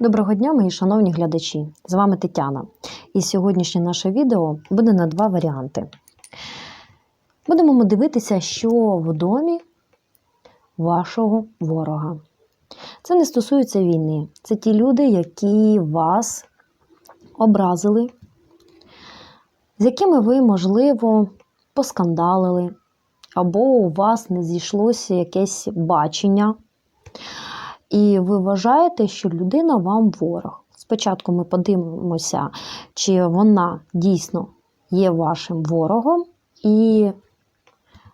Доброго дня, мої шановні глядачі! З вами Тетяна. І сьогоднішнє наше відео буде на два варіанти. Будемо ми дивитися, що в домі вашого ворога. Це не стосується війни. Це ті люди, які вас образили, з якими ви, можливо, поскандалили, або у вас не зійшлося якесь бачення. І ви вважаєте, що людина вам ворог. Спочатку ми подивимося, чи вона дійсно є вашим ворогом, і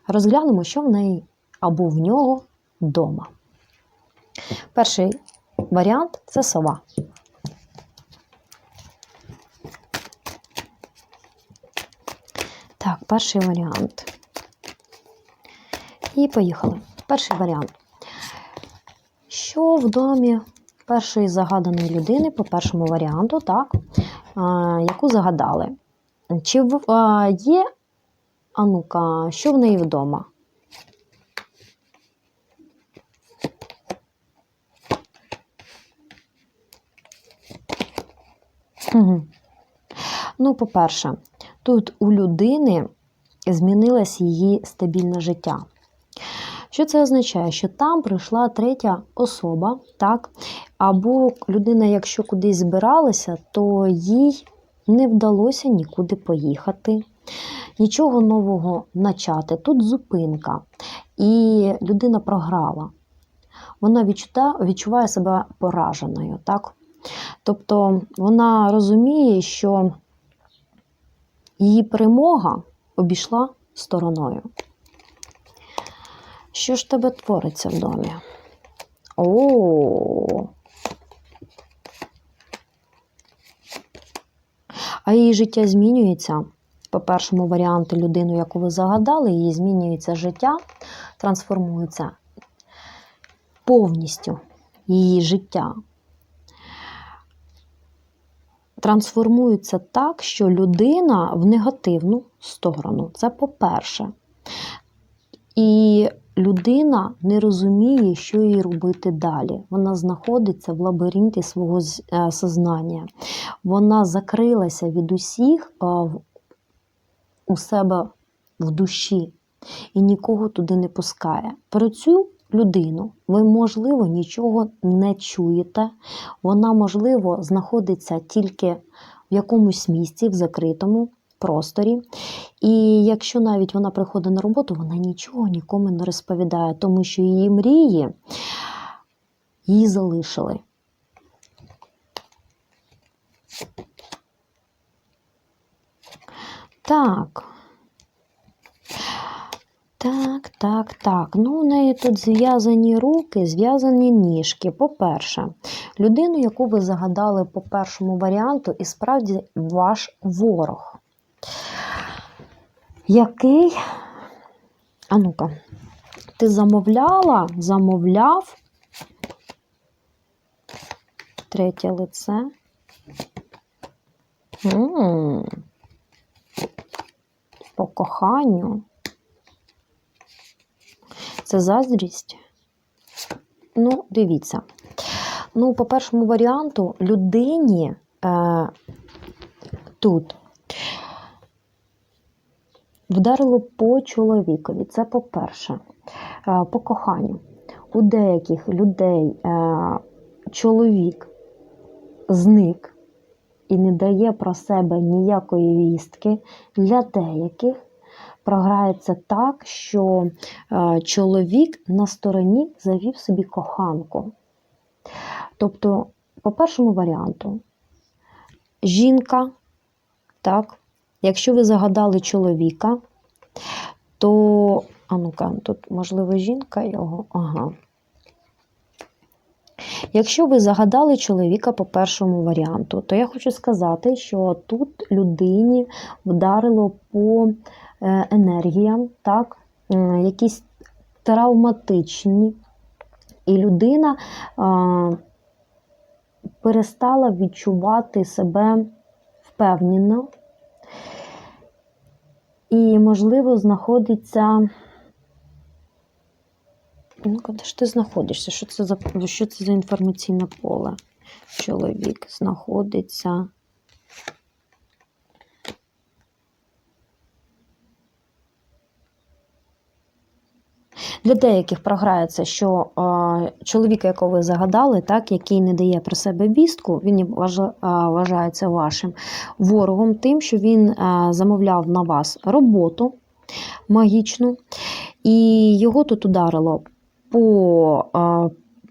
розглянемо, що в неї або в нього вдома. Перший варіант це сова. Так, перший варіант. І поїхали. Перший варіант. Що в домі першої загаданої людини, по першому варіанту, так, яку загадали? Чи в- є, а ну-ка, що в неї вдома? Ну, по-перше, тут у людини змінилось її стабільне життя. Що це означає? Що там прийшла третя особа, так? Або людина, якщо кудись збиралася, то їй не вдалося нікуди поїхати, нічого нового начати. Тут зупинка. І людина програла. Вона відчуває себе пораженою. так? Тобто вона розуміє, що її перемога обійшла стороною. Що ж тебе твориться в домі? О. А її життя змінюється. По першому варіанту людину, яку ви загадали, її змінюється життя, трансформується повністю її життя. Трансформується так, що людина в негативну сторону. Це по-перше. І людина не розуміє, що їй робити далі. Вона знаходиться в лабіринті свого е, сознання. Вона закрилася від усіх у себе в душі і нікого туди не пускає. Про цю людину ви, можливо, нічого не чуєте. Вона, можливо, знаходиться тільки в якомусь місці, в закритому просторі. І якщо навіть вона приходить на роботу, вона нічого нікому не розповідає, тому що її мрії її залишили. Так. Так, так, так. Ну, у неї тут зв'язані руки, зв'язані ніжки. По-перше, людину, яку ви загадали по першому варіанту, і справді ваш ворог. Який? А ну-ка, ти замовляла, замовляв третє лице. М. По коханню. Це заздрість? Ну, дивіться. Ну, по першому варіанту, людині е, тут вдарило по чоловікові. Це по-перше, Е, по коханню. У деяких людей е, чоловік зник і не дає про себе ніякої вістки. Для деяких програється так, що е, чоловік на стороні завів собі коханку. Тобто, по першому варіанту, жінка, так, якщо ви загадали чоловіка, то, а ну-ка, тут, можливо, жінка його, ага. Якщо ви загадали чоловіка по першому варіанту, то я хочу сказати, що тут людині вдарило по е, енергіям, так, е, якісь травматичні, і людина е, перестала відчувати себе впевнено і, можливо, знаходиться. Ну, де ж ти знаходишся? Що це за, що це за інформаційне поле? чоловік знаходиться. Для деяких програється, що чоловіка, якого ви загадали, так, який не дає про себе вістку, він вважається вашим ворогом, тим, що він замовляв на вас роботу магічну, і його тут ударило по,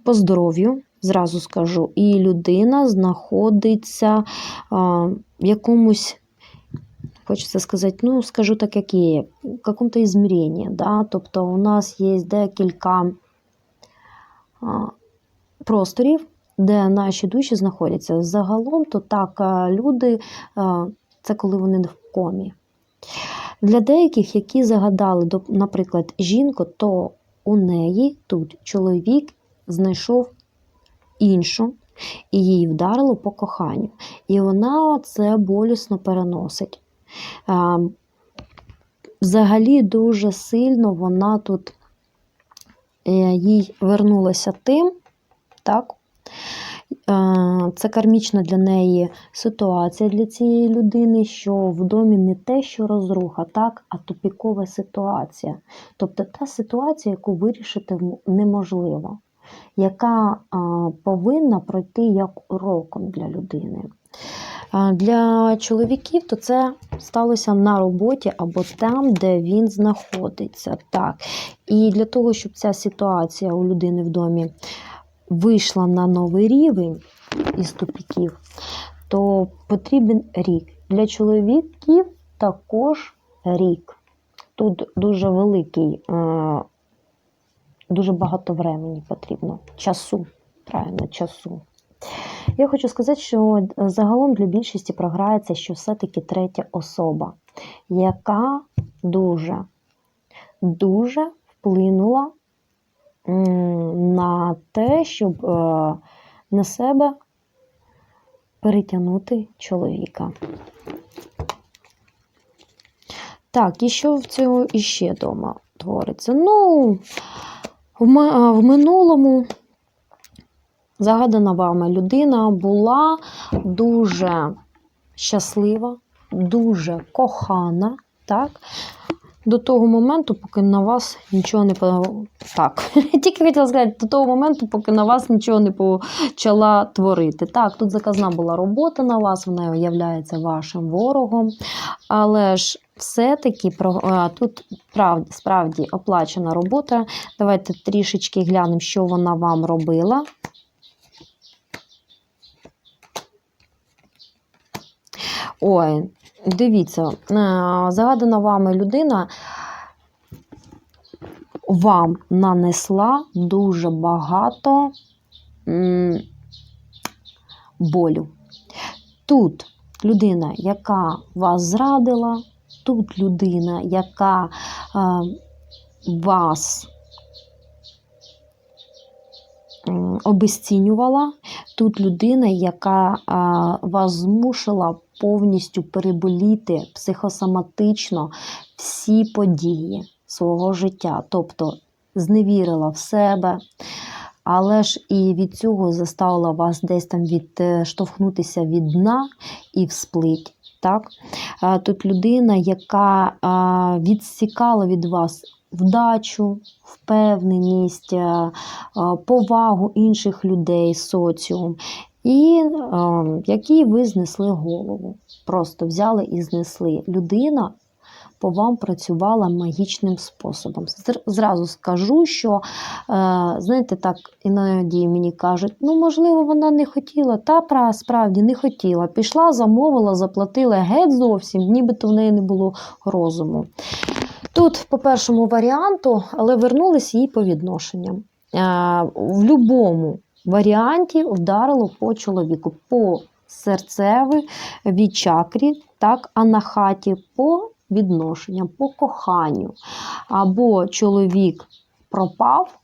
по здоров'ю, зразу скажу, і людина знаходиться е, в якомусь. Хочеться сказати, ну, скажу так, як є, в какому-то ізміренні. Да? Тобто у нас є декілька просторів, де наші душі знаходяться. Загалом, то так, люди, це коли вони в комі. Для деяких, які загадали, наприклад, жінку, то у неї тут чоловік знайшов іншу, і їй вдарило по коханню. І вона це болісно переносить. А, Взагалі дуже сильно вона тут е, їй вернулася тим, так? Е, Це кармічна для неї ситуація для цієї людини, що в домі не те, що розруха, так, а тупікова ситуація. Тобто та ситуація, яку вирішити неможливо, яка повинна пройти як уроком для людини. Для чоловіків то це сталося на роботі або там, де він знаходиться. Так. І для того, щоб ця ситуація у людини в домі вийшла на новий рівень із тупіків, то потрібен рік. Для чоловіків також рік. Тут дуже великий, е, дуже багато времени потрібно, часу, правильно, часу. Я хочу сказати, що загалом для більшості програється, що все-таки третя особа, яка дуже, дуже вплинула на те, щоб е, на себе перетягнути чоловіка. Так, і що в цього іще дома твориться? Ну, в минулому загадана вами людина була дуже щаслива, дуже кохана, так? До того моменту, поки на вас нічого не так. Тільки хотіла сказати, до того моменту, поки на вас нічого не почала творити. Так, тут заказна була робота на вас, вона є вашим ворогом. Але ж все-таки тут правді, справді оплачена робота. Давайте трішечки глянемо, що вона вам робила. Ой, дивіться, е, загадана вами людина вам нанесла дуже багато болю. Тут людина, яка вас зрадила, тут людина, яка е, вас обесцінювала, тут людина, яка вас змусила повністю переболіти психосоматично всі події свого життя, тобто зневірила в себе, але ж і від цього заставила вас десь там відштовхнутися від дна і всплить. Так? Тут людина, яка відсікала від вас вдачу, впевненість, а, повагу інших людей, соціум, і а, якій ви знесли голову. Просто взяли і знесли. Людина по вам працювала магічним способом. Зразу скажу, що, е, знаєте, так іноді мені кажуть, ну, можливо, вона не хотіла, та справді не хотіла. Пішла, замовила, заплатила геть зовсім, нібито в неї не було розуму. Тут, по першому варіанту, але вернулись їй по відношенням. Е, В будь-якому варіанті вдарило по чоловіку, по серцевій чакрі, так, а на хаті по відношенням, по коханню. Або чоловік пропав,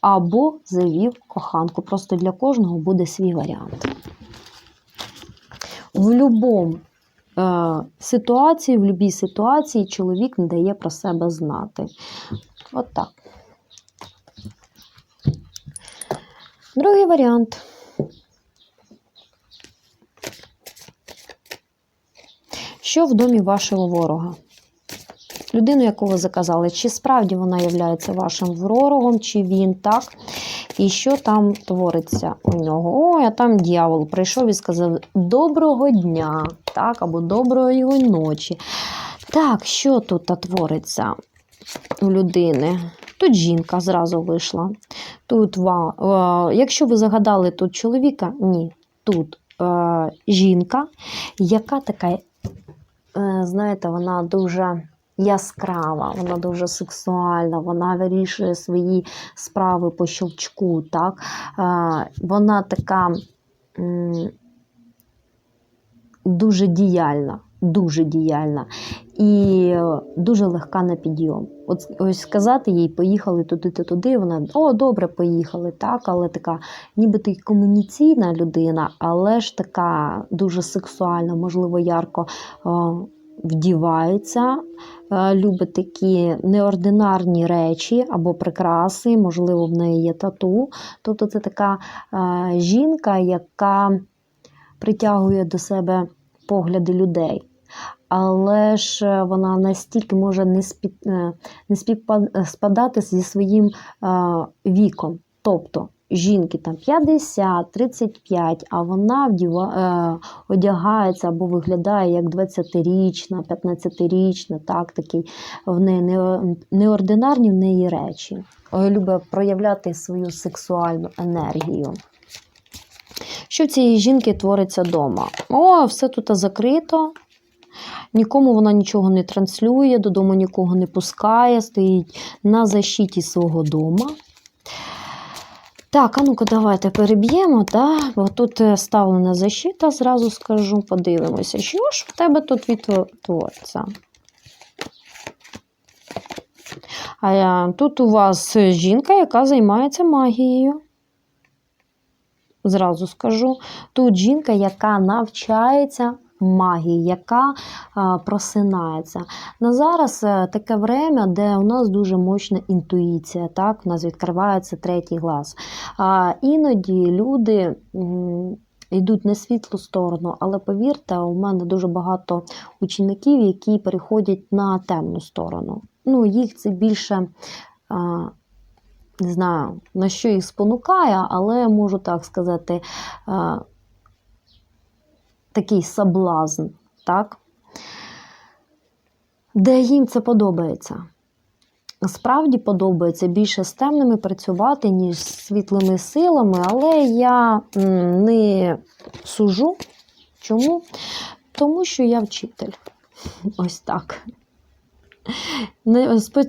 або завів коханку. Просто для кожного буде свій варіант. В будь-якому е, ситуації, в будь-якій ситуації чоловік не дає про себе знати. От так. Другий варіант. Що в домі вашого ворога? Людину, яку ви заказали, чи справді вона є вашим ворогом, чи він так? І що там твориться у нього? О, а там дьявол прийшов і сказав: Доброго дня! так, Або доброї ночі. Так, що тут твориться у людини? Тут жінка зразу вийшла. Тут, ва, е, Якщо ви загадали тут чоловіка, ні, тут е, жінка, яка така, е, знаєте, вона дуже яскрава, вона дуже сексуальна, вона вирішує свої справи по щелчку. так? Е, вона така м, дуже діяльна. Дуже діяльна і дуже легка на підйом. От ось сказати їй, поїхали туди-туди, вона о, добре, поїхали, так, але така, нібито й комуніційна людина, але ж така дуже сексуальна, можливо, ярко вдівається, е, любить такі неординарні речі або прикраси, можливо, в неї є тату. Тобто це така жінка, яка притягує до себе погляди людей. Але ж е, вона настільки може не спів, не співпадати зі своїм віком. Тобто жінки там 50, 35, а вона вдіва, е, одягається або виглядає як 20-річна, 15-річна, так, такий в неї неординарні в неї речі. Любить проявляти свою сексуальну енергію. Що цієї жінки твориться вдома? О, все тут закрито. Нікому вона нічого не транслює, додому нікого не пускає, стоїть на защиті свого дома. Так, а ну-ка, давайте переб'ємо, да? бо тут е, ставлена защита, зразу скажу, подивимося, що ж в тебе тут відтвориться. А Тут у вас жінка, яка займається магією. Зразу скажу. Тут жінка, яка навчається магії, яка просинається. На зараз е, таке время, де у нас дуже мощна інтуїція, так, у нас відкривається третій глаз. А, Іноді люди. Йдуть на світлу сторону, але повірте, у мене дуже багато учеників, які переходять на темну сторону. Ну, їх це більше, не знаю, на що їх спонукає, але можу так сказати, такий соблазн, так? де їм це подобається. Справді подобається більше з темними працювати, ніж з світлими силами, але я не сужу. Чому? Тому що я вчитель. Ось так.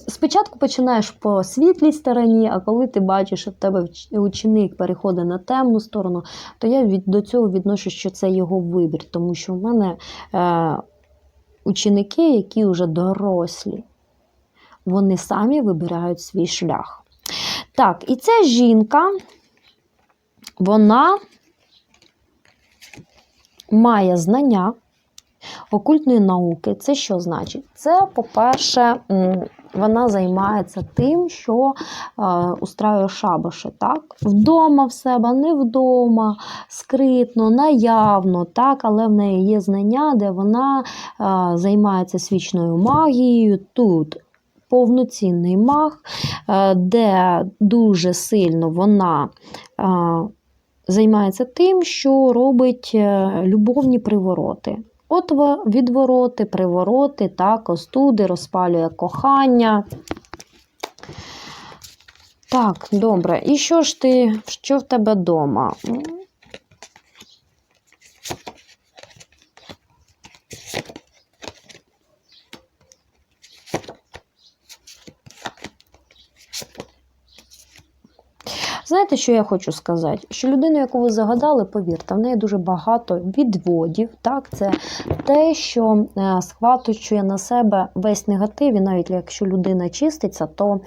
Спочатку починаєш по світлій стороні, а коли ти бачиш, що в тебе ученик переходить на темну сторону, то я від, до цього відношу, що це його вибір, тому що в мене е, ученики, які вже дорослі, вони самі вибирають свій шлях. Так, і ця жінка, вона має знання окультної науки. Це що значить? Це, по-перше, вона займається тим, що е, устраює шабаші. так? Вдома в себе, не вдома, скритно, наявно, так? але в неї є знання, де вона е, займається свічною магією. Тут повноцінний маг, е, де дуже сильно вона. Е, Займається тим, що робить е, любовні привороти. От відвороти, привороти, так, остуди, розпалює кохання. Так, добре. І що ж ти, що в тебе вдома? Знаєте, що я хочу сказати? Що людину, яку ви загадали, повірте, в неї дуже багато відводів. Так, Це те, що е, схватує на себе весь негатив, і навіть якщо людина чиститься, то е,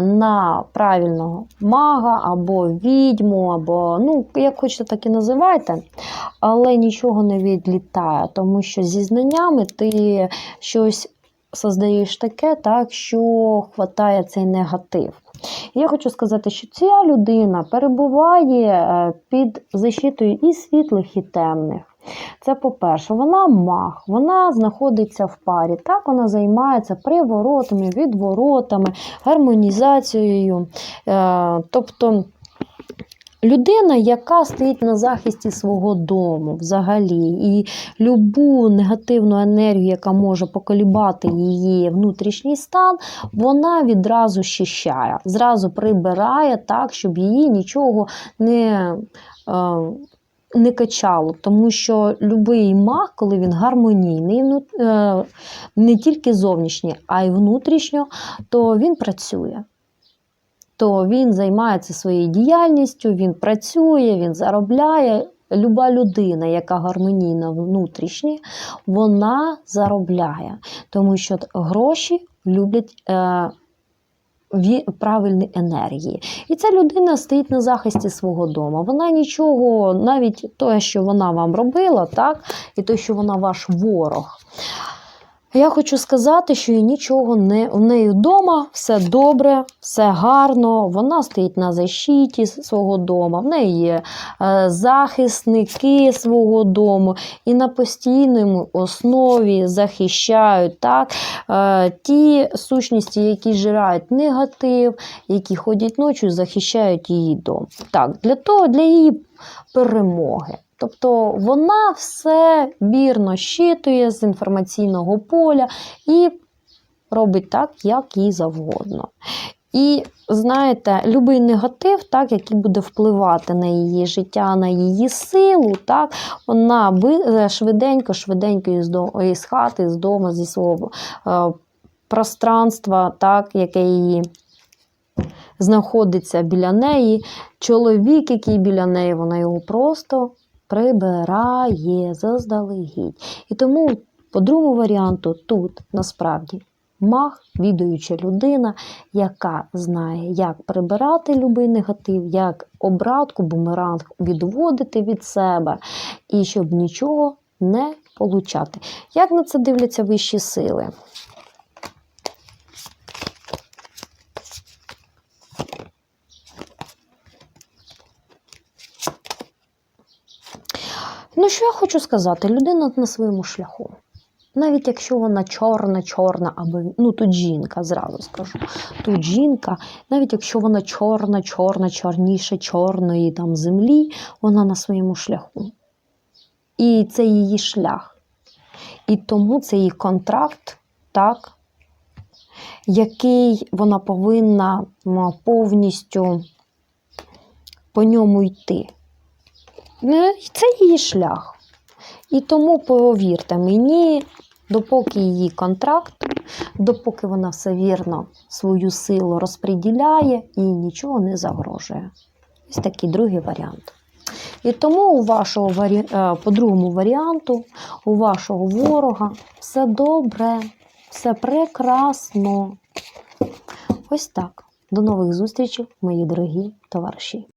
на правильного мага або відьму, або, ну, як хочете, так і називайте, але нічого не відлітає, тому що зі знаннями ти щось создаєш таке, так, що хватає цей негатив. Я хочу сказати, що ця людина перебуває е, під защитою і світлих, і темних. Це по-перше, вона мах, вона знаходиться в парі. Так, вона займається приворотами, відворотами, гармонізацією. Е, тобто людина, яка стоїть на захисті свого дому взагалі, і любу негативну енергію, яка може поколібати її внутрішній стан, вона відразу щищає, зразу прибирає так, щоб її нічого не. Е, не качало, тому що будь-який маг, коли він гармонійний, ну, е, не тільки зовнішній, а й внутрішньо, то він працює. То він займається своєю діяльністю, він працює, він заробляє. Люба людина, яка гармонійна внутрішня, вона заробляє, тому що гроші люблять. Е, правильні енергії. І ця людина стоїть на захисті свого дому. Вона нічого, навіть те, що вона вам робила, так, і те, що вона ваш ворог. Я хочу сказати, що їй нічого не у неї вдома все добре, все гарно. Вона стоїть на защиті свого дому, в неї є е, захисники свого дому і на постійній основі захищають так, е, ті сущності, які жирають негатив, які ходять ночі, захищають її дом. Так, для того, для її перемоги. Тобто вона все вірно щитує з інформаційного поля і робить так, як їй завгодно. І знаєте, будь-який негатив, так, який буде впливати на її життя, на її силу, так, вона швиденько, швиденько із, із хати, з дому, зі свого е, пространства, так, яке її знаходиться біля неї. Чоловік, який біля неї, вона його просто прибирає заздалегідь. І тому, по другому варіанту, тут насправді маг, відуюча людина, яка знає, як прибирати будь-який негатив, як обратку, бумеранг відводити від себе, і щоб нічого не получати. Як на це дивляться вищі сили? Ну, що я хочу сказати? Людина на своєму шляху. Навіть якщо вона чорна, чорна, або ну тут жінка, зразу скажу. Тут жінка, навіть якщо вона чорна, чорна, чорніше чорної там землі, вона на своєму шляху. І це її шлях. І тому це її контракт, так, який вона повинна повністю по ньому йти. Не, Це її шлях. І тому повірте мені, допоки її контракт, допоки вона все вірно свою силу розподіляє і нічого не загрожує. Ось такий другий варіант. І тому у вашого варі... е, по другому варіанту, у вашого ворога все добре, все прекрасно. Ось так. До нових зустрічей, мої дорогі товариші.